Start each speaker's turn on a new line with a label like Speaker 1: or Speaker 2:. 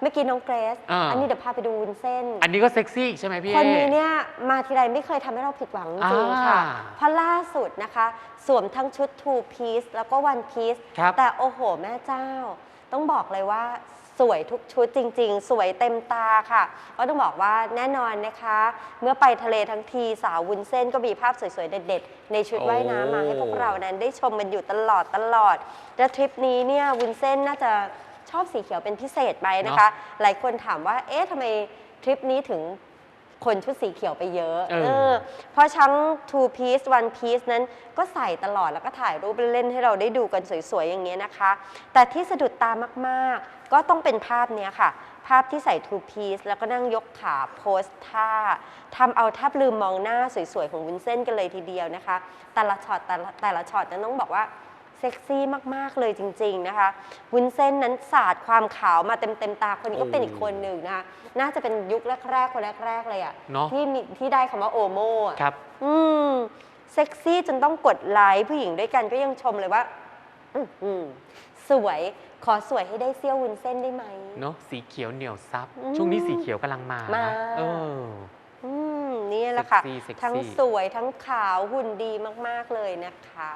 Speaker 1: เมื่อกี้น้องเกรซ
Speaker 2: อ่า
Speaker 1: อันนี้เดี๋ยวพาไปดูวุ้นเส้น
Speaker 2: อันนี้ก็เซ็กซี่อีกใช่ไหมพี่
Speaker 1: คน
Speaker 2: เอ
Speaker 1: นี้เนี่ยมาทีไรไม่เคยทำให้เราผิดหวังจริงๆค่ะ
Speaker 2: อ่า
Speaker 1: เพราะล่าสุดนะคะ สวมทั้งชุด two piece แล้วก็ one piece
Speaker 2: ครับ
Speaker 1: แต่โอ้โห แม่เจ้า ต้องบอกเลยว่าสวยทุกชุดจริง ๆ สวยเต็มตาค่ะ ก็ต้องบอกว่าแน่นอนนะคะ เมื่อไปทะเลทั้งทีสาววุ้นเส้นก็มีภาพสวย ๆ เด็ด ๆ ในชุดว่ายน้ำมาให้พวกเรานั้นได้ชมกันอยู่ตลอดตลอดและทริปนี้เนี่ยวุ้นเส้นน่าจะ ชอบสีเขียวเป็นพิเศษไปนะคะ หลายคนถามว่า เอ๊ะทำไมทริปนี้ถึงคนชุดสีเขียวไปเยอะ
Speaker 2: เออ
Speaker 1: เออเพราะทั้ง two piece one piece นั้นก็ใส่ตลอดแล้วก็ถ่ายรูปเล่นๆให้เราได้ดูกันสวยๆ อย่างเงี้ยนะคะ แต่ที่สะดุดตามากๆ ก็ต้องเป็นภาพเนี้ยค่ะ ภาพที่ใส่ two piece แล้วก็นั่งยกขาโพสท่าทำเอาแทบลืมมองหน้าสวยๆ ของวุ้นเส้นกันเลยทีเดียวนะคะ แต่ละช็อตแต่ละแต่ละช็อตนั้นต้องบอกว่า เซ็กซี่มากๆเลยจริง ๆนะคะ วุ้นเส้นนั้นสาดความขาวมาเต็มๆตาคนนี้ก็เป็นอีกคนหนึ่งนะคะน่าจะเป็นยุคแรกๆคนแรกๆเลยอะ
Speaker 2: เนอะ
Speaker 1: ที่มีที่ได้คำว่าโอโมอะ
Speaker 2: ครับ
Speaker 1: อืม เซ็กซี่จนต้องกดไลค์ผู้หญิงด้วยกันก็ยังชมเลยว่า อื้อหือสวยขอสวยให้ได้เซี่ยววุ้นเส้นได้ไหม
Speaker 2: เนาะสีเขียวเหนียวซับ
Speaker 1: อืม
Speaker 2: ช่วงนี้สีเขียวกำลังมา
Speaker 1: มา
Speaker 2: นะเออ
Speaker 1: อืมนี่แหละค่ะ
Speaker 2: เซ็กซี่เซ็กซี่
Speaker 1: ทั้งสวยทั้งขาวหุ่นดีมาก ๆ เลยนะคะ